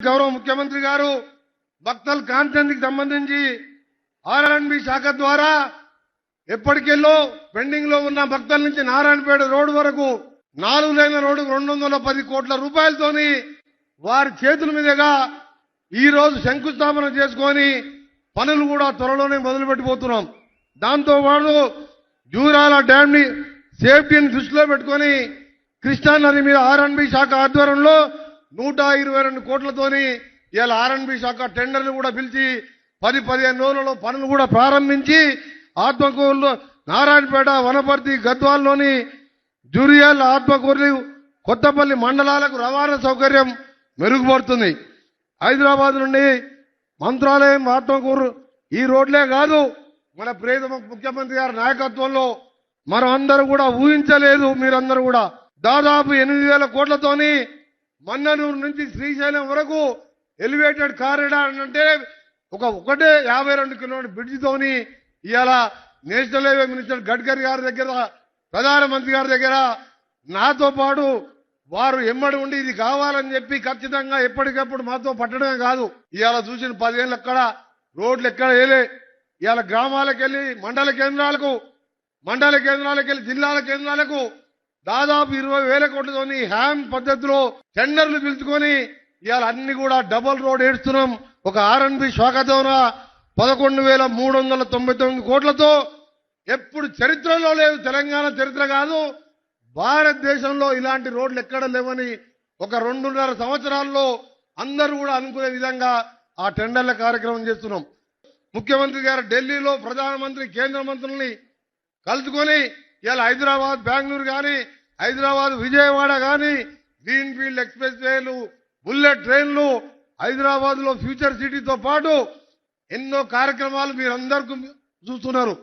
గౌరవ ముఖ్యమంత్రి గారు భక్తల్ కాన్ఫరెన్స్ సంబంధించి ఆర్ఎండ్బి శాఖ ద్వారా ఎప్పటికెళ్ళో పెండింగ్లో ఉన్న భక్తుల నుంచి నారాయణపేట రోడ్డు వరకు నాలుగు లైన్ల రోడ్డుకు రెండు వందల పది కోట్ల రూపాయలతోని వారి చేతుల మీదుగా ఈ రోజు శంకుస్థాపన చేసుకొని పనులు కూడా త్వరలోనే మొదలుపెట్టిపోతున్నాం దాంతో పాటు జూరాల డ్యామ్ని సేఫ్టీని దృష్టిలో పెట్టుకొని కృష్ణా నది మీద ఆర్ఎన్బి శాఖ ఆధ్వర్యంలో నూట ఇరవై రెండు కోట్లతోని ఇవాళ ఆర్ఎన్బి శాఖ టెండర్లు కూడా పిలిచి పది పదిహేను రోజులలో పనులు కూడా ప్రారంభించి ఆత్మకూరులో నారాయణపేట వనపర్తి గద్వాల్లోని జూరియాల ఆత్మకూరు కొత్తపల్లి మండలాలకు రవాణా సౌకర్యం మెరుగుపడుతుంది. హైదరాబాద్ నుండి మంత్రాలయం ఆత్మకూరు ఈ రోడ్లే కాదు మన ప్రియతమ ముఖ్యమంత్రి గారి నాయకత్వంలో మనం అందరూ కూడా ఊహించలేదు మీరందరూ కూడా. దాదాపు ఎనిమిది వేల కోట్లతోని మన్ననూరు నుంచి శ్రీశైలం వరకు ఎలివేటెడ్ కారిడార్ అంటే ఒక ఒకటే యాభై రెండు కిలోమీటర్ బ్రిడ్జితోని ఇవాళ నేషనల్ హైవే మినిస్టర్ గడ్కరీ గారి దగ్గర ప్రధానమంత్రి గారి దగ్గర నాతో పాటు వారు ఎమ్మడి ఉండి ఇది కావాలని చెప్పి ఖచ్చితంగా ఎప్పటికప్పుడు మాతో పట్టడమే కాదు. ఇవాళ చూసిన పదిహేళ్ళు ఎక్కడ రోడ్లు ఎక్కడ వేలే ఇవాళ గ్రామాలకు వెళ్ళి మండల కేంద్రాలకు మండల కేంద్రాలకు వెళ్ళి జిల్లాల కేంద్రాలకు దాదాపు ఇరవై వేల కోట్లతోని హ్యామ్ పద్ధతిలో టెండర్లు పిలుచుకొని ఇవాళ అన్ని కూడా డబల్ రోడ్ ఏడుస్తున్నాం. ఒక ఆర్ఎన్బి శాఖతోన పదకొండు వేల మూడు వందల తొంభై తొమ్మిది కోట్లతో ఎప్పుడు చరిత్రలో లేదు తెలంగాణ చరిత్ర కాదు. భారతదేశంలో ఇలాంటి రోడ్లు ఎక్కడ లేవని ఒక రెండున్నర సంవత్సరాల్లో అందరూ కూడా అనుకునే విధంగా ఆ టెండర్ల కార్యక్రమం చేస్తున్నాం. ముఖ్యమంత్రి గారు ఢిల్లీలో ప్రధానమంత్రి కేంద్ర మంత్రుల్ని కలుసుకొని ఇలా హైదరాబాద్ బెంగళూరు కానీ హైదరాబాద్ విజయవాడ కానీ గ్రీన్ ఫీల్డ్ ఎక్స్ప్రెస్ వేలు బుల్లెట్ ట్రైన్లు హైదరాబాద్లో ఫ్యూచర్ సిటీతో పాటు ఎన్నో కార్యక్రమాలు మీరందరికీ చూస్తున్నారు.